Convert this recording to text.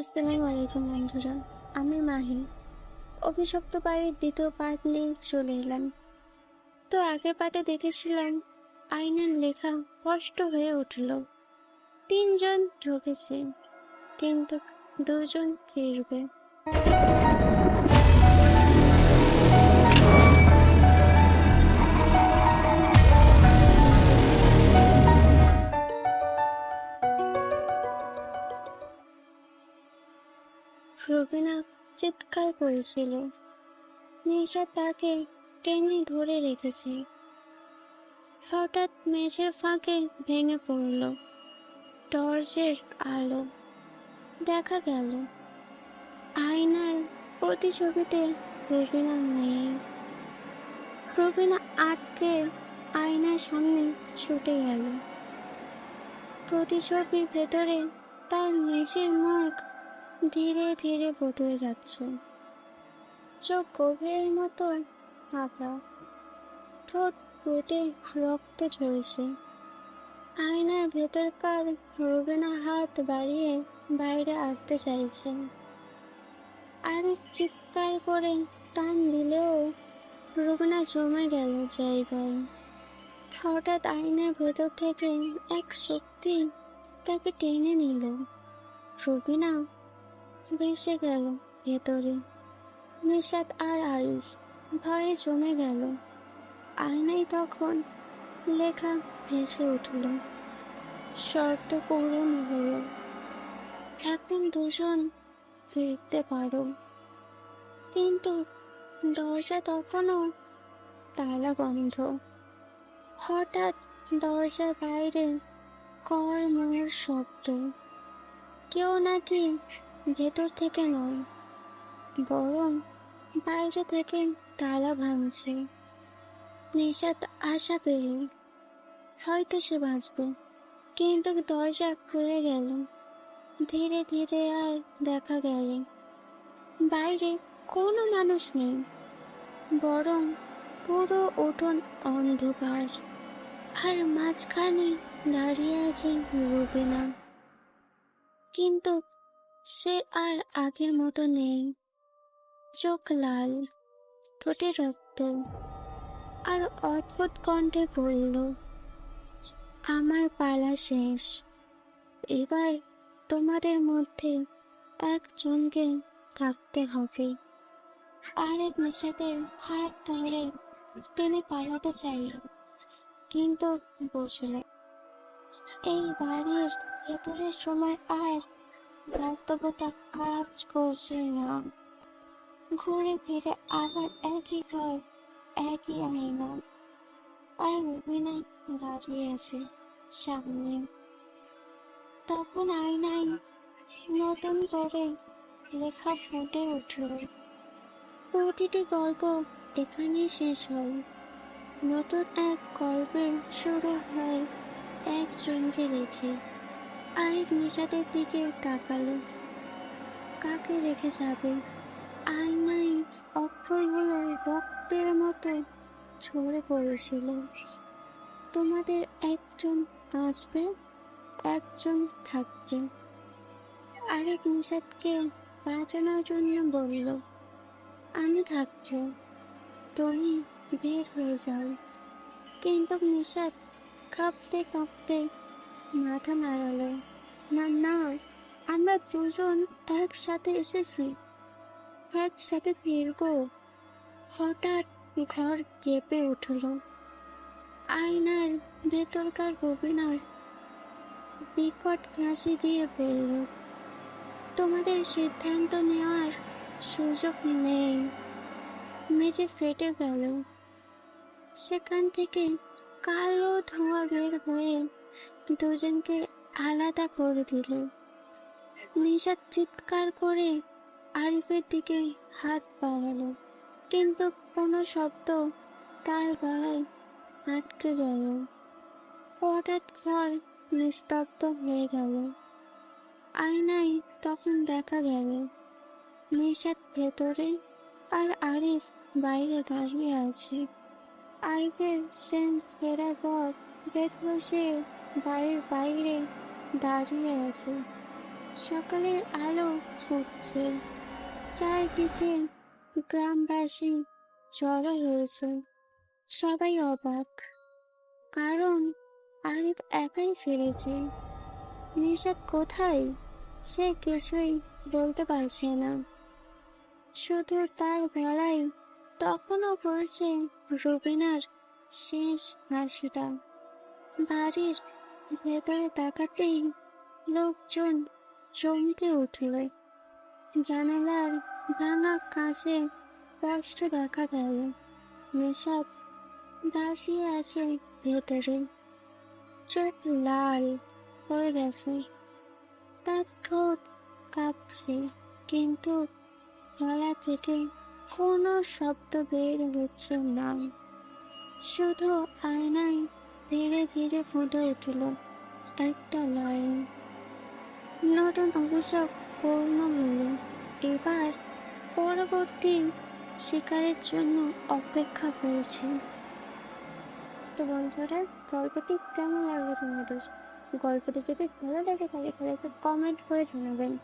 আসসালামু আলাইকুম বন্ধুরা, আমি মাহি অভিশপ্ত বাড়ির দ্বিতীয় পার্ট নিয়ে চলে এলাম। তো আগের পার্টে দেখেছিলাম, আইনের লেখা স্পষ্ট হয়ে উঠল। তিনজন ঢুকেছে, কিন্তু দুজন ফিরবে। রবিনা চিৎকার করেছিল। নিশা তাকে টেনে ধরে রেখেছে। হঠাৎ মেঝের ফাঁকে ভেঙে পড়ল টর্চের আলো। দেখা গেল, আয়নার প্রতিছবিতে রবিনা নেই। রবিনা আটকে আয়নার সামনে ছুটে গেল। প্রতিছবির ভেতরে তার নিজের মুখ ধীরে ধীরে বদলে যাচ্ছে। চোখ গভীরের মতো ফাঁকা ঠোঁট কেটে রক্ত ঝরছে। আয়নার ভেতরকার রবিনা হাত বাড়িয়ে বাইরে আসতে চাইছে। আরিস চিৎকার করে টান দিলেও রবিনা জমে গেল জায়গায়। হঠাৎ আয়নার ভেতর থেকে এক শক্তি তাকে টেনে নিল। রবিনা ভেসে গেল ভেতরে। নিশাত আর আরিফ ভয়ে জমে গেল। আয়নায় তখন লেখা ভেসে উঠল, শর্ত পূরণ হলো। এখন দুজন ফিরতে পারো। কিন্তু দরজা তখনও তালা বন্ধ। হঠাৎ দরজার বাইরে কর মোর শব্দ। কেউ নাকি ভেতর থেকে নয়, বরং বাইরে থেকে তালা ভাঙছে। নিশাত আশা পেল হয়তো সে বাঁচবে, কিন্তু দরজা খুলে গেল। ধীরে ধীরে আর দেখা গেল, বাইরে কোনো মানুষ নেই, বরং পুরো উঠোন অন্ধকার, আর মাঝখানে দাঁড়িয়ে আছে রুবিনা। কিন্তু সে আর আগের মতো নেই। চোখ লাল, ঠোঁটে রক্ত। আর অদ্ভুত কণ্ঠে বলল, আমার পালা শেষ। এবার তোমাদের মধ্যে একজনকে থাকতে হবে। আরেক নেশাতে হাত ধরে টেনে পালাতে চাইল কিন্তু বুঝল এই বাড়ির ভেতরের সময় আর বাস্তবতা কাজ করছে না। ঘুরে ফিরে আবার একই ঘর, একই আয়না। আর রুবিনা দাঁড়িয়ে আছে সামনে। তখন আয়নায় নতুন করে লেখা ফুটে উঠল। প্রতিটি গল্প এখানেই শেষ হয়। নতুন এক গল্পের শুরু হয় একজনকে রেখে। আরেক নিশাদের দিকে তাকালো। কাকে রেখে যাবে? আয়নায় অক্ষরগুলো রক্তের মতো ঝরে পড়েছিল। তোমাদের একজন আসবে একজন থাকবে। আরেক নিষাদকে বাঁচানোর জন্য বলল, আমি থাকব। তুমি বের হয়ে যাও। কিন্তু নিষাদ কাঁপতে কাঁপতে মাথা নাড়ালো। না না, আমরা দুজন একসাথে এসেছি। একসাথে ফিরবো। হঠাৎ ঘর কেঁপে উঠল। আয়নার ভেতরকার গভীনার বিকট হাসি দিয়ে বলল, তোমাদের সিদ্ধান্ত নেওয়ার সুযোগ নেই। মেঝে ফেটে গেল। সেখান থেকে কালো ধোঁয়া বের হয়ে দুজনকে আলাদা করে দিল। নিশাদ চিৎকার করে আরিফের দিকে হাত বাড়ালো, কিন্তু কোনো শব্দ তার গলায় আটকে গেল। হঠাৎ ঘর নিস্তব্ধ হয়ে গেল। আয়নায় তখন দেখা গেল নিশাদ ভেতরে আর আরিফ বাইরে দাঁড়িয়ে আছে। আরিফের সেন্স ফেরার পর দেখল সে বাড়ির বাইরে দাঁড়িয়ে আছে। সকালের আলো ফুটছে। চারিদিকে গ্রামবাসী জড়ো হয়েছে। সবাই অবাক। কারণ আরিফ একাই ফিরেছে। নিশাদ কোথায়? সে কিছুই বলতে পারছে না। শুধু তার গলায় তখনও পড়ছে রুবিনার শেষ হাসিটা। বাড়ির ভেতরে তাকাতেই লোকজন চমকে উঠল। জানালার ভাঙা কাছে স্পষ্ট দেখা গেল নিশাদ দাঁড়িয়ে আছে ভেতরে। চোখ লাল হয়ে গেছে, তার ঠোঁট কাঁপছে, কিন্তু গলা থেকে কোনো শব্দ বের হচ্ছে না। শুধু আয়নায় ধীরে ধীরে ফুটে উঠল একটা লাইন। নতুন অভিযোগ পূর্ণ হল। এবার পরবর্তী শিকারের জন্য অপেক্ষা করেছি। তো বন্ধুরা, গল্পটি কেমন লাগল তোমাদের? গল্পটি যদি ভালো লাগে তাহলে একটা কমেন্ট করে জানাবেন।